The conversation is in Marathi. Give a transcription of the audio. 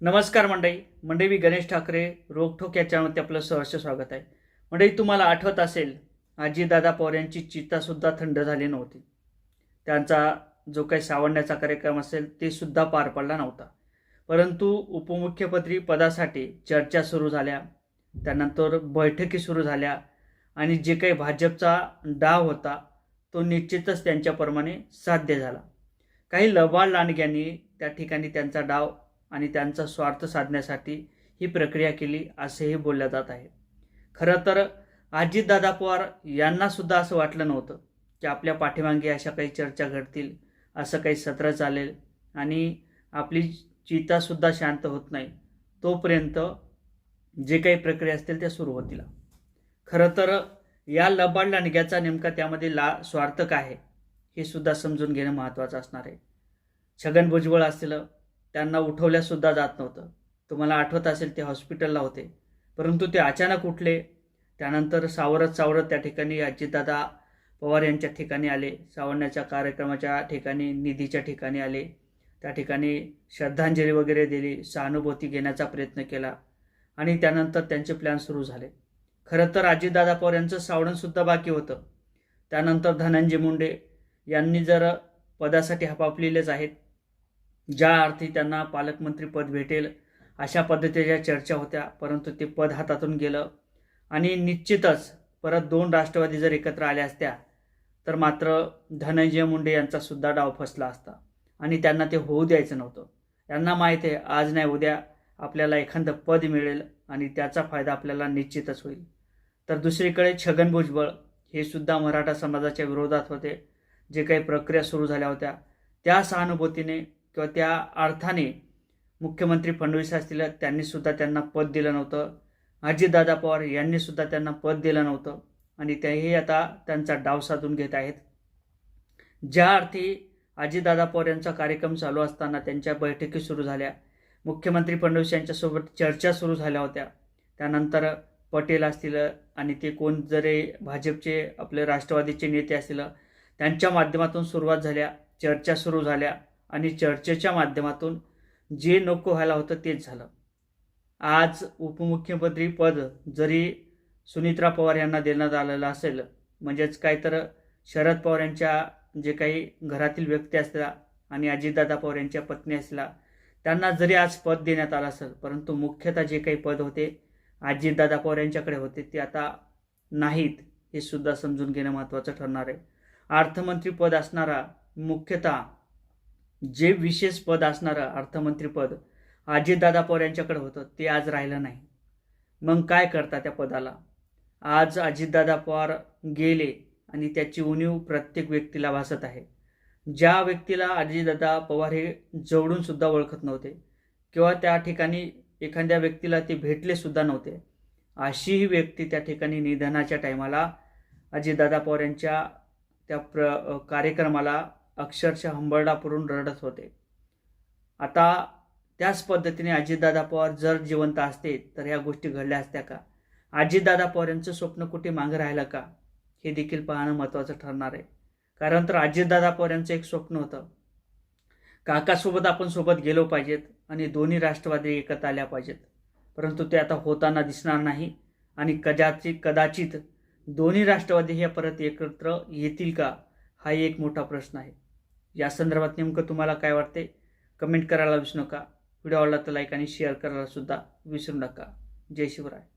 नमस्कार मंडई मंडई मी गणेश ठाकरे रोखोक या चॅनलमध्ये आपलं सहर्ष स्वागत आहे. मंडई तुम्हाला आठवत असेल आजीदादा पवार यांची चितासुद्धा थंड झाली नव्हती. त्यांचा जो काही सावडण्याचा कार्यक्रम असेल ते सुद्धा पार पडला नव्हता. परंतु उपमुख्यमंत्री पदासाठी चर्चा सुरू झाल्या. त्यानंतर बैठकी सुरू झाल्या आणि जे काही भाजपचा डाव होता तो निश्चितच त्यांच्याप्रमाणे साध्य झाला. काही लबाड लांडग्यांनी त्या ठिकाणी त्यांचा डाव आणि त्यांचा स्वार्थ साधण्यासाठी ही प्रक्रिया केली असेही बोलल्या जात आहे. खरं तर अजितदादा पवार यांनासुद्धा असं वाटलं नव्हतं की आपल्या पाठीमागे अशा काही चर्चा घडतील असं काही सत्र चालेल आणि आपली चितासुद्धा शांत होत नाही. तोपर्यंत जे काही प्रक्रिया असतील त्या सुरू होतील. खरं तर या लबाड लांडग्याचा नेमका त्यामध्ये ला स्वार्थ काय आहे हे सुद्धा समजून घेणं महत्त्वाचं असणार आहे. छगन भुजबळ असतील त्यांना उठवल्यासुद्धा जात नव्हतं. तुम्हाला आठवत असेल ते हॉस्पिटलला होते. परंतु ते अचानक उठले. त्यानंतर सावरत सावरत त्या ठिकाणी अजितदादा पवार यांच्या ठिकाणी आले. सावरण्याच्या कार्यक्रमाच्या ठिकाणी निधीच्या ठिकाणी आले. त्या ठिकाणी श्रद्धांजली वगैरे दिली. सहानुभूती घेण्याचा प्रयत्न केला. आणि त्यानंतर त्यांचे प्लॅन सुरू झाले. खरं तर अजितदादा पवार यांचं सावरणसुद्धा बाकी होतं. त्यानंतर धनंजय मुंडे यांनी जर पदासाठी हपापलेलेच आहेत ज्या अर्थी त्यांना पालकमंत्री पद भेटेल अशा पद्धतीच्या चर्चा होत्या परंतु ते पद हातातून गेलं. आणि निश्चितच परत दोन राष्ट्रवादी जर एकत्र आल्या असत्या तर मात्र धनंजय मुंडे यांचा सुद्धा डाव फसला असता. आणि त्यांना ते होऊ द्यायचं नव्हतं. त्यांना माहीत आहे आज नाही उद्या आपल्याला एखादं पद मिळेल आणि त्याचा फायदा आपल्याला निश्चितच होईल. तर दुसरीकडे छगन भुजबळ हे सुद्धा मराठा समाजाच्या विरोधात होते. जे काही प्रक्रिया सुरू झाल्या होत्या त्या सहानुभूतीने किंवा त्या अर्थाने मुख्यमंत्री फडणवीस असतील त्यांनी सुद्धा त्यांना पद दिलं नव्हतं. अजितदादा पवार यांनी सुद्धा त्यांना पद दिलं नव्हतं. आणि तेही आता त्यांचा डाव साधून घेत आहेत. ज्या अर्थी अजितदादा पवार यांचा कार्यक्रम चालू असताना त्यांच्या बैठकी सुरू झाल्या. मुख्यमंत्री फडणवीस यांच्यासोबत चर्चा सुरू झाल्या होत्या. त्यानंतर पटेल असतील आणि ते कोण जरी भाजपचे आपले राष्ट्रवादीचे नेते असतील त्यांच्या माध्यमातून सुरुवात झाल्या चर्चा सुरू झाल्या. आणि चर्चेच्या माध्यमातून जे नको व्हायला होतं तेच झालं. आज उपमुख्यमंत्री पद जरी सुनित्रा पवार यांना देण्यात आलेलं असेल म्हणजेच काय तर शरद पवार यांच्या जे काही घरातील व्यक्ती असल्या आणि अजितदादा पवार यांच्या पत्नी असल्या त्यांना जरी आज पद देण्यात आलं असेल परंतु मुख्यतः जे काही पद होते अजितदादा पवार यांच्याकडे होते ते आता नाहीत हे सुद्धा समजून घेणं महत्त्वाचं ठरणार आहे. अर्थमंत्री पद असणारा मुख्यतः जे विशेष पद असणारं अर्थमंत्रीपद अजितदादा पवार यांच्याकडे होतं ते आज राहिलं नाही. मग काय करता त्या पदाला? आज अजितदादा पवार गेले आणि त्याची उणीव प्रत्येक व्यक्तीला भासत आहे. ज्या व्यक्तीला अजितदादा पवार हे जवळून सुद्धा ओळखत नव्हते किंवा त्या ठिकाणी एखाद्या व्यक्तीला ते भेटले सुद्धा नव्हते अशीही व्यक्ती त्या ठिकाणी निधनाच्या टायमाला अजितदादा पवार यांच्या त्या प्र कार्यक्रमाला अक्षरशः हंबरडापुरून रडत होते. आता त्याच पद्धतीने अजितदादा पवार जर जिवंत असते तर ह्या गोष्टी घडल्या असत्या का? अजितदादा पवार यांचं स्वप्न कुठे मागं राहिलं का? हे देखील पाहणं महत्त्वाचं ठरणार आहे. कारण तर अजितदादा पवार यांचं एक स्वप्न होतं. काकासोबत आपण सोबत गेलो पाहिजेत आणि दोन्ही राष्ट्रवादी एकत्र आल्या पाहिजेत. परंतु ते आता होताना दिसणार नाही आणि कदाचित कदाचित दोन्ही राष्ट्रवादी हे परत एकत्र येतील का? हा एक मोठा प्रश्न आहे. या संदर्भात नेमकं तुम्हाला काय वाटते कमेंट करायला विसरू नका. व्हिडिओ आवडला तर लाईक आणि शेअर करायला सुद्धा विसरू नका. जय शिवराय.